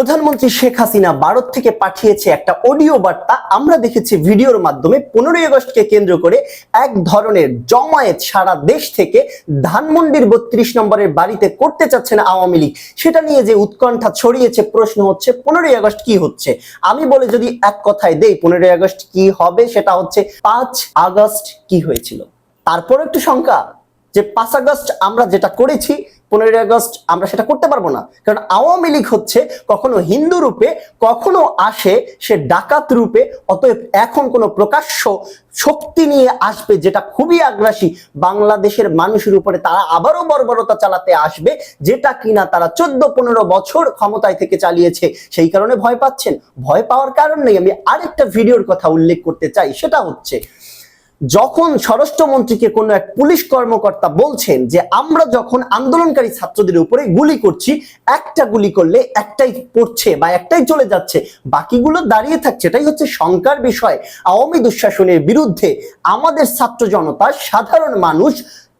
প্রধানমন্ত্রী শেখ হাসিনা ভারত থেকে পাঠিয়েছে একটা অডিও বার্তা। আমরা দেখেছি ভিডিওর মাধ্যমে পনেরোই আগস্টকে কেন্দ্র করে এক ধরনের জমায়েত সারা দেশ থেকে ধানমন্ডির বত্রিশ নম্বরের বাড়িতে করতে চাচ্ছেন আওয়ামী লীগ। সেটা নিয়ে যে উৎকণ্ঠা ছড়িয়েছে, প্রশ্ন হচ্ছে, পনেরোই আগস্ট কি হচ্ছে? আমি বলে যদি এক কথায় দেই, পনেরোই আগস্ট কি হবে, সেটা হচ্ছে পাঁচ আগস্ট কি হয়েছিল। তারপর একটু শঙ্কা যে পাঁচ আগস্ট আমরা যেটা করেছি পনেরোই আগস্ট আমরা সেটা করতে পারব না। কারণ আওয়ামী লীগ হচ্ছে কখনো হিন্দু রূপে, কখনো আসে সে ডাকাত রূপে, অতএব এখন কোনো প্রকাশ্য শক্তি নিয়ে আসবে যেটা খুবই আগ্রাসী, বাংলাদেশের মানুষের উপরে তারা আবারও বর্বরতা চালাতে আসবে, যেটা কিনা তারা চোদ্দ পনেরো বছর ক্ষমতায় থেকে চালিয়েছে, সেই কারণে ভয় পাচ্ছেন। ভয় পাওয়ার কারণ নেই। আমি আরেকটা ভিডিওর কথা উল্লেখ করতে চাই, সেটা হচ্ছে যখন স্বরাষ্ট্রমন্ত্রীকে কোনো এক পুলিশ কর্মকর্তা বলছেন যে আমরা যখন আন্দোলনকারী ছাত্রদের উপরে গুলি করছি, একটা গুলি করলে একটাই পড়ছে বা একটাই চলে যাচ্ছে, বাকিগুলো দাঁড়িয়ে থাকছে, এটাই হচ্ছে শঙ্কার বিষয়। আওয়ামী দুঃশাসনের বিরুদ্ধে আমাদের ছাত্র জনতা, সাধারণ মানুষ,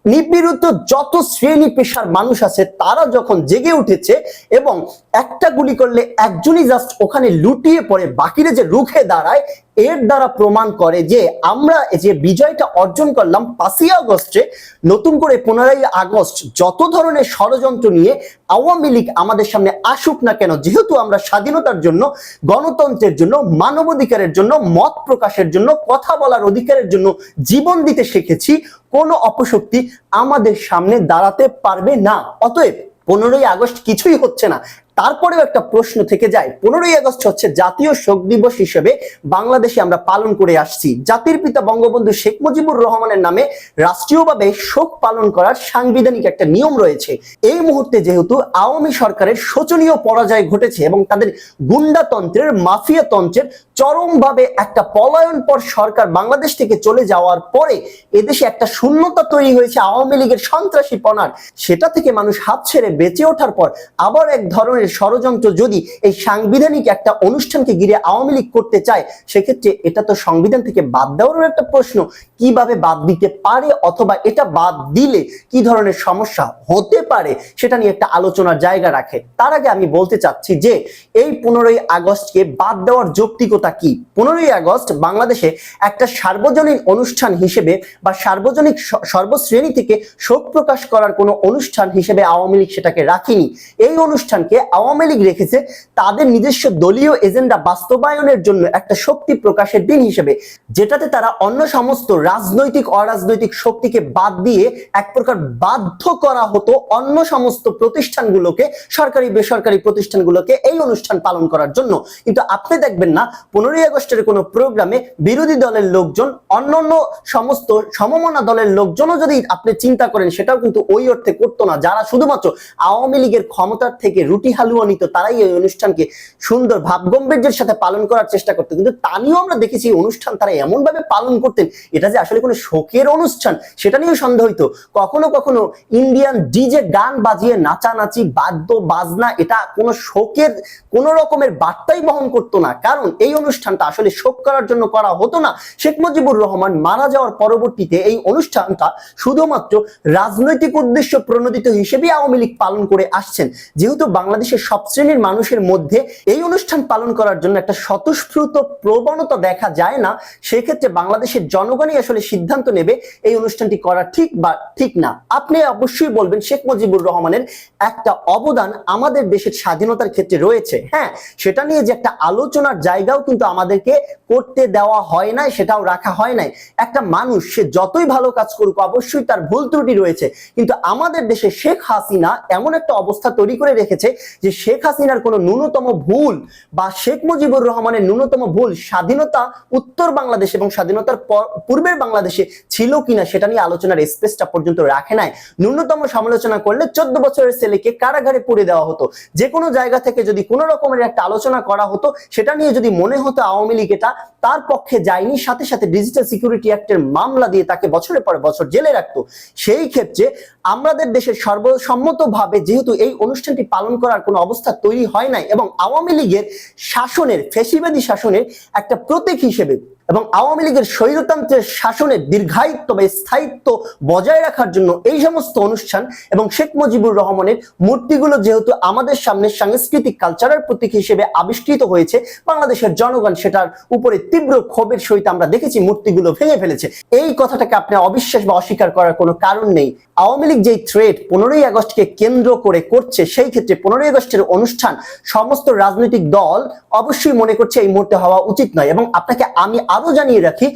নিপীড়িত যত শ্রেণি পেশার মানুষ আছে, তারা যখন জেগে উঠেছে এবং একটা গুলি করলে একজনই জাস্ট ওখানে লুটিয়ে পড়ে, বাকিরা যে রুখে দাঁড়ায় এর দ্বারা প্রমাণ করে যে আমরা যে বিজয়টা অর্জন করলাম পাঁচই আগস্টে, নতুন করে পনেরোই আগস্ট যত ধরনের ষড়যন্ত্র নিয়ে আওয়ামী লীগ আমাদের সামনে আসুক না কেন, যেহেতু আমরা স্বাধীনতার জন্য, গণতন্ত্রের জন্য, মানবাধিকারের জন্য, মত প্রকাশের জন্য, কথা বলার অধিকারের জন্য জীবন দিতে শিখেছি, কোনো অপশক্তি আমাদের সামনে দাঁড়াতে পারবে না। অতএব পনেরোই আগস্ট কিছুই হচ্ছে না। তারপরেও একটা প্রশ্ন থেকে যায়। পনেরোই আগস্ট হচ্ছে জাতীয় শোক দিবস হিসেবে বাংলাদেশে আমরা পালন করে আসছি। জাতির পিতা বঙ্গবন্ধু শেখ মুজিবুর রহমানের নামে রাষ্ট্রীয়ভাবে শোক পালন করার সাংবিধানিক একটা নিয়ম রয়েছে। এই মুহূর্তে যেহেতু আওয়ামী সরকারের শোচনীয় পরাজয় ঘটেছে এবং তাদের গুন্ডাতন্ত্রের মাফিয়া তন্ত্রের চরমভাবে একটা পলায়ন পর সরকার বাংলাদেশ থেকে চলে যাওয়ার পরে এদেশে একটা শূন্যতা তৈরি হয়েছে আওয়ামী লীগের সন্ত্রাসী পনার সেটা থেকে মানুষ হাত ছেড়ে বেঁচে ওঠার পর আবার এক ধরনের ষড়যন্ত্র যদি এই সাংবিধানিক একটা অনুষ্ঠানকে ঘিরে আওয়ামী লীগ করতে চায়, সেক্ষেত্রে এটা তো সংবিধান থেকে বাদ দেওয়ারও একটা প্রশ্ন, কীভাবে বাদ দিতে পারে অথবা এটা বাদ দিলে কি ধরনের সমস্যা হতে পারে, সেটা নিয়ে একটা আলোচনার জায়গা রাখে। তার আগে আমি বলতে চাচ্ছি যে, এই পনেরোই আগস্টকে বাদ দেওয়ার যৌক্তিকতা কি? পনেরোই আগস্ট বাংলাদেশে একটা সার্বজনীন অনুষ্ঠান হিসেবে বা সার্বজনিক সর্বশ্রেণী থেকে শোক প্রকাশ করার কোনো অনুষ্ঠান হিসেবে আওয়ামী লীগ সেটাকে রাখিনি। এই অনুষ্ঠানকে আওয়ামী লীগ রেখেছে, তাদের নিজস্ব দলীয় এজেন্ডা বাস্তবায়নের জন্য একটা শক্তি প্রকাশের দিন হিসেবে, যেটাতে তারা অন্য সমস্ত রাজনৈতিক, অরাজনৈতিক শক্তিকে বাদ দিয়ে এক প্রকার বাধ্য করা হতো অন্য সমস্ত প্রতিষ্ঠানগুলোকে, সরকারি, বেসরকারি প্রতিষ্ঠানগুলোকে এই অনুষ্ঠান পালন করার জন্য। কিন্তু আপনি দেখবেন না, পনেরোই আগস্টের কোনো প্রোগ্রামে বিরোধী দলের লোকজন অন্যান্য সমস্ত সমমনা দলের লোকজনও যদি আপনি চিন্তা করেন, সেটাও কিন্তু ওই অর্থে করতো না। যারা শুধুমাত্র আওয়ামী লীগের ক্ষমতার থেকে রুটি হালুয়া তারাই এই অনুষ্ঠানকে সুন্দর ভাবগম্ভীর্যের সাথে পালন করার চেষ্টা করতো। কিন্তু তা নিয়েও আমরা দেখেছি অনুষ্ঠান তারা এমন ভাবে পালন করতেন, এটা যে আসলে কোনো শোকের অনুষ্ঠান, সেটা নিয়েও সন্দেহ হইতো কখনো কখনো ইন্ডিয়ান ডিজে গান বাজিয়ে নাচানাচি বাদ্য বাজনা এটা কোনো শোকের, কোন রকমের বার্তাই বহন করতো না। কারণ এই অনুষ্ঠানটা আসলে শোক করার জন্য করা হতো না। শেখ মুজিবুর রহমান মারা যাওয়ার পরবর্তীতে এই অনুষ্ঠানটা শুধুমাত্র রাজনৈতিক উদ্দেশ্য প্রণোদিত হিসেবে আওয়ামী লীগ পালন করে আসছেন। যেহেতু বাংলাদেশের সব শ্রেণির মানুষের মধ্যে এই অনুষ্ঠান পালন করার জন্য একটা স্বতঃস্ফূর্ত প্রবণতা দেখা যায় না। সেক্ষেত্রে বাংলাদেশের জনগণই আসলে সিদ্ধান্ত নেবে এই অনুষ্ঠানটি করা ঠিক বা ঠিক না। আপনি অবশ্যই বলবেন, শেখ মুজিবুর রহমানের একটা অবদান আমাদের দেশের স্বাধীনতার ক্ষেত্রে রয়েছে। হ্যাঁ সেটা নিয়ে যে একটা আলোচনার জায়গাও কিন্তু আমাদেরকে করতে দেওয়া হয় নাই, সেটাও রাখা হয় নাই। একটা মানুষ, সে যতই ভালো কাজ করুক, অবশ্যই তার ভুল ত্রুটি রয়েছে। কিন্তু আমাদের দেশে শেখ হাসিনা এমন একটা অবস্থা তৈরি করে রেখেছে যে শেখ হাসিনার কোনো ন্যূনতম ভুল বা শেখ মুজিবুর রহমানের ন্যূনতম ভুল স্বাধীনতা উত্তর বাংলাদেশ এবং স্বাধীনতার পর- পূর্বের বাংলাদেশে ছিল কিনা সেটা নিয়ে আলোচনার স্পেসটা পর্যন্ত রাখে নাই। ন্যূনতম সমালোচনা করলে চোদ্দ বছরের ছেলেকে কারাগারে পুড়ে দেওয়া হতো। যে কোনো জায়গা থেকে যদি কোনো রকমের একটা আলোচনা করা হতো, সেটা নিয়ে যদি মনে হতো আওয়ামী লীগ এটা, তার পক্ষে যায়নি, সাথে সাথে ডিজিটাল সিকিউরিটি অ্যাক্টের মামলা দিয়ে তাকে বছরের পর বছর জেলে রাখতো। সেই ক্ষেত্রে আমাদের দেশের সর্বসম্মতভাবে যেহেতু এই অনুষ্ঠানটি পালন করার কোনো অবস্থা তৈরি হয় নাই এবং আওয়ামী লীগের শাসনের ফেসিবাদী শাসনের একটা প্রতীক হিসেবে এবং আওয়ামী লীগের স্বৈরতন্ত্রের শাসনের দীর্ঘায়িত্ব বা স্থায়িত্ব বজায় রাখার জন্য এই সমস্ত অনুষ্ঠান এবং শেখ মুজিবুর রহমানের মূর্তিগুলো যেহেতু আমাদের সামনে সাংস্কৃতিক কালচারের প্রতীক হিসেবে আবিষ্কৃত হয়েছে, বাংলাদেশের জনগণ সেটার উপরে তীব্র ক্ষোভের সহিত আমরা দেখেছি মূর্তিগুলো ভেঙে ফেলেছে। এই কথাটাকে আপনি অবিশ্বাস বা অস্বীকার করার কোনো কারণ নেই। আওয়ামী লীগ যেই থ্রেড পনেরোই আগস্টকে কেন্দ্র করে করছে, সেই ক্ষেত্রে পনেরোই আগস্টের অনুষ্ঠান সমস্ত রাজনৈতিক দল অবশ্যই মনে করছে এই মুহূর্তে হওয়া উচিত নয় এবং আপনাকে আমি আরও জানিয়ে রাখি,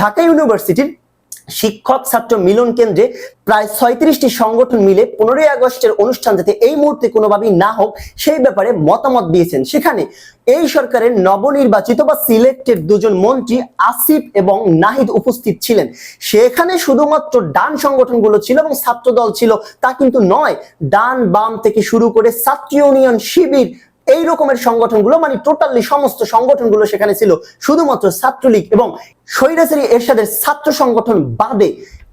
ঢাকা ইউনিভার্সিটির শিক্ষক ছাত্র মিলন কেন্দ্রে প্রায় ছয়ত্রিশটি সংগঠন মিলে পনেরোই আগস্টের অনুষ্ঠান যাতে এই মুহূর্তে কোনোভাবেই না হোক, সেই ব্যাপারে মতামত দিয়েছেন। সেখানে এই সরকারের নবনির্বাচিত বা সিলেক্টেড দুজন মন্ত্রী আসিফ এবং নাহিদ উপস্থিত ছিলেন। সেখানে শুধুমাত্র ডান সংগঠনগুলো ছিল এবং ছাত্র দল ছিল, তা কিন্তু নয়, ডান বাম থেকে শুরু করে ছাত্র ইউনিয়ন, শিবির এই রকমের সংগঠনগুলো মানে টোটালি সমস্ত সংগঠনগুলো সেখানে ছিল। শুধুমাত্র ছাত্রলীগ এবং স্বৈরাচারী এরশাদের ছাত্র সংগঠন বাদে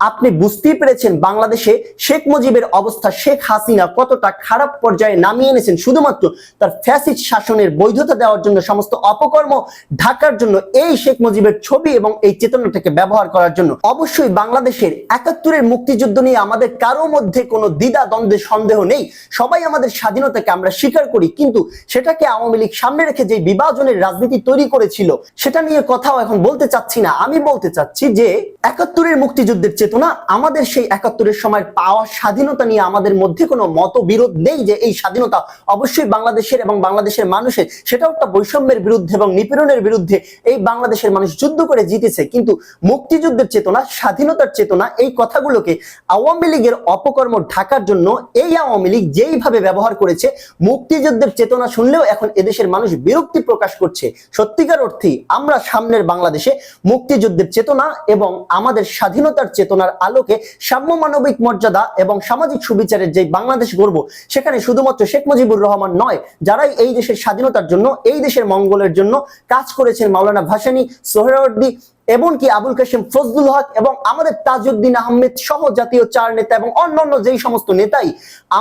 আপনি বুঝতেই পেরেছেন বাংলাদেশে শেখ মুজিবের অবস্থা, শেখ হাসিনা কতটা খারাপ পর্যায়ে নামিয়ে এনেছেন। শুধুমাত্র তার ফ্যাসিড শাসনের বৈধতা দেওয়ার জন্য, সমস্ত অপকর্ম ঢাকার জন্য, এই শেখ মুজিবের ছবি এবং এই চেতনাটাকে ব্যবহার করার জন্য। অবশ্যই বাংলাদেশের একাত্তরের মুক্তিযুদ্ধ নিয়ে আমাদের কারও মধ্যে কোনো দ্বিধা দ্বন্দ্বের সন্দেহ নেই। সবাই আমাদের স্বাধীনতাকে আমরা স্বীকার করি, কিন্তু সেটাকে আওয়ামী লীগ সামনে রেখে যে বিভাজনের রাজনীতি তৈরি করেছিল, সেটা নিয়ে কথাও এখন বলতে চাচ্ছি না। আমি বলতে চাচ্ছি যে একাত্তরের মুক্তিযুদ্ধের চেতনা আমাদের সেই একাত্তরের সময় পাওয়া স্বাধীনতা নিয়ে আমাদের মধ্যে কোনো মতবিরোধ নেই যে এই স্বাধীনতা অবশ্যই বাংলাদেশের এবং বাংলাদেশের মানুষের, সেটাও একটা বৈষম্যের বিরুদ্ধে এবং নিপীড়নের বিরুদ্ধে এই বাংলাদেশের মানুষ যুদ্ধ করে জিতেছে। কিন্তু মুক্তিযুদ্ধের চেতনা, স্বাধীনতার চেতনা এই কথাগুলোকে আওয়ামী লীগের অপকর্ম ঢাকার জন্য এই আওয়ামী লীগ যেইভাবে ব্যবহার করেছে, মুক্তিযুদ্ধের চেতনা শুনলেও এখন এদেশের মানুষ বিরক্তি প্রকাশ করছে। সত্যিকার অর্থে আমরা সামনের বাংলাদেশে মুক্তিযুদ্ধের চেতনা এবং আমাদের স্বাধীনতার চেতনার আলোকে সাম্য মানবিক মর্যাদা এবং সামাজিক সুবিচারের যে বাংলাদেশ গর্ব সেখানে শুধুমাত্র শেখ মুজিবুর রহমান নয়, যারাই এই দেশের স্বাধীনতার জন্য, এই দেশের মঙ্গলের জন্য কাজ করেছেন মাওলানা ভাসানী সোহরাওয়ার্দী এমনকি আবুল কাশেম, ফজলুল হক এবং আমাদের তাজউদ্দিন আহমেদ সহ জাতীয় চার নেতা এবং অন্যান্য যেই সমস্ত নেতাই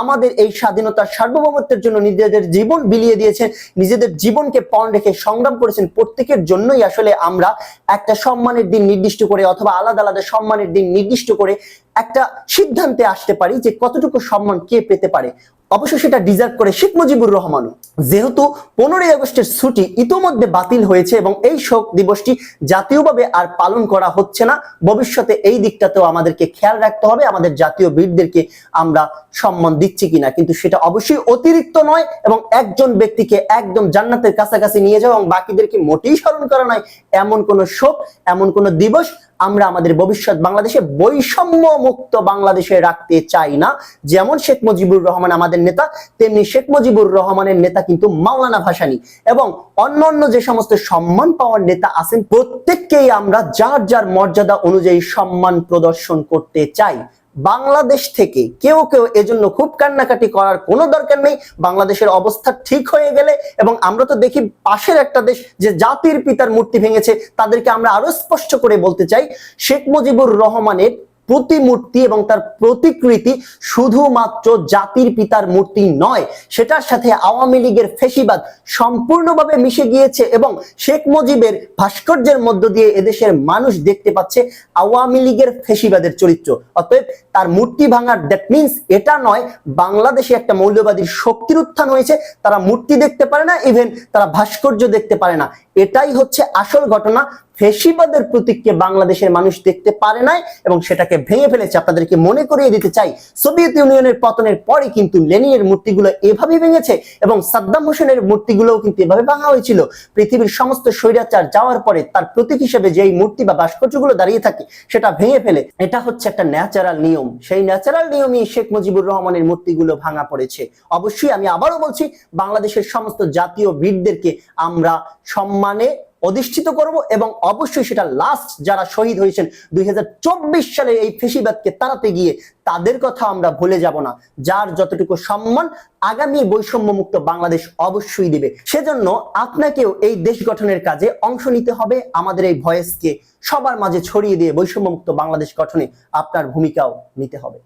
আমাদের এই স্বাধীনতার সার্বভৌমত্বের জন্য নিজেদের জীবন বিলিয়ে দিয়েছেন, নিজেদের জীবনকে পণ রেখে সংগ্রাম করেছেন, প্রত্যেকের জন্যই আসলে আমরা একটা সম্মানের দিন নির্দিষ্ট করে অথবা আলাদা আলাদা সম্মানের দিন নির্দিষ্ট করে একটা সিদ্ধান্তে আসতে পারি যে কতটুকু সম্মান কে পেতে পারে। অবশ্য সেটা ডিজার্ভ করে শেখ মুজিবুর রহমানও। যেহেতু পনেরোই আগস্টের ছুটি ইতোমধ্যে বাতিল হয়েছে এবং এই শোক দিবসটি জাতীয়ভাবে আর পালন করা হচ্ছে না, ভবিষ্যতে এই দিকটাতেও আমাদেরকে খেয়াল রাখতে হবে, আমাদের জাতীয় বীরদেরকে আমরা সম্মান দিচ্ছি কিনা। কিন্তু সেটা অবশ্যই অতিরিক্ত নয় এবং একজন ব্যক্তিকে একদম জান্নাতের কাছাকাছি নিয়ে যাওয়া এবং বাকিদেরকে মোটেই স্মরণ করা নয়। এমন কোনো শোক, এমন কোনো দিবস আমরা আমাদের ভবিষ্যৎ বাংলাদেশে বৈষম্য মুক্ত বাংলাদেশে রাখতে চাই না। যেমন শেখ মুজিবুর রহমান আমাদের নেতা, তেমনি শেখ মুজিবুর রহমানের নেতা কিন্তু মাওলানা ভাসানি এবং অন্যান্য যে সমস্ত সম্মান পাওয়ার নেতা আছেন, প্রত্যেককেই আমরা যার যার মর্যাদা অনুযায়ী সম্মান প্রদর্শন করতে চাই। বাংলাদেশ থেকে কেউ কেউ এজন্য খুব কান্নাকাটি করার কোনো দরকার নেই। বাংলাদেশের অবস্থা ঠিক হয়ে গেলে এবং আমরা তো দেখি পাশের একটা দেশ যে জাতির পিতার মূর্তি ভেঙেছে, তাদেরকে আমরা আরও স্পষ্ট করে বলতে চাই, শেখ মুজিবুর রহমানের প্রতিমূর্তি এবং তার প্রতিকৃতি শুধুমাত্র জাতির পিতার মূর্তি নয়, সেটার সাথে আওয়ামী লীগের ফেসিবাদ সম্পূর্ণভাবে মিশে গিয়েছে এবং শেখ মুজিবের ভাস্কর্যের মধ্য দিয়ে এদেশের মানুষ দেখতে পাচ্ছে আওয়ামী লীগের ফেসিবাদের চরিত্র। অতএব তার মূর্তি ভাঙার দ্যাট মিনস এটা নয়, বাংলাদেশে একটা মৌলবাদীর শক্তির উত্থান হয়েছে, তারা মূর্তি দেখতে পারে না ইভেন তারা ভাস্কর্য দেখতে পারে না। এটাই হচ্ছে আসল ঘটনা। ফেসিবাদের প্রতীককে বাংলাদেশের মানুষ দেখতে পারে নাই এবং সেটাকে ভেঙে ফেলেছে। আপনাদেরকে মনে করিয়ে দিতে চাই, সোভিয়েত ইউনিয়নের পতনের পরে কিন্তু লেনিনের মূর্তিগুলো এভাবে ভেঙেছে এবং সাদ্দাম হোসেনের মূর্তিগুলোও কিন্তু এভাবে ভাঙা হয়েছিল। পৃথিবীর সমস্ত স্বৈরাচার যাওয়ার পরে তার প্রতীক হিসেবে যেই মূর্তি বা ভাস্কর্যগুলো দাঁড়িয়ে থাকে, সেটা ভেঙে ফেলে। এটা হচ্ছে একটা ন্যাচারাল নিয়ম। সেই ন্যাচারাল নিয়মই শেখ মুজিবুর রহমানের মূর্তিগুলো ভাঙা পড়েছে। অবশ্যই আমি আবারও বলছি, বাংলাদেশের সমস্ত জাতীয় বীরদেরকে আমরা সম্মানে অধিষ্ঠিত করব এবং অবশ্যই সেটা লাস্ট যারা শহীদ হয়েছেন দুই সালে এই ফেসিবাদকে তাড়াতে গিয়ে তাদের কথা আমরা ভুলে যাব না। যার যতটুকু সম্মান আগামী বৈষম্য মুক্ত বাংলাদেশ অবশ্যই দিবে। সেজন্য আপনাকেও এই দেশ গঠনের কাজে অংশ নিতে হবে। আমাদের এই ভয়েসকে সবার মাঝে ছড়িয়ে দিয়ে বৈষম্য মুক্ত বাংলাদেশ গঠনে আপনার ভূমিকাও নিতে হবে।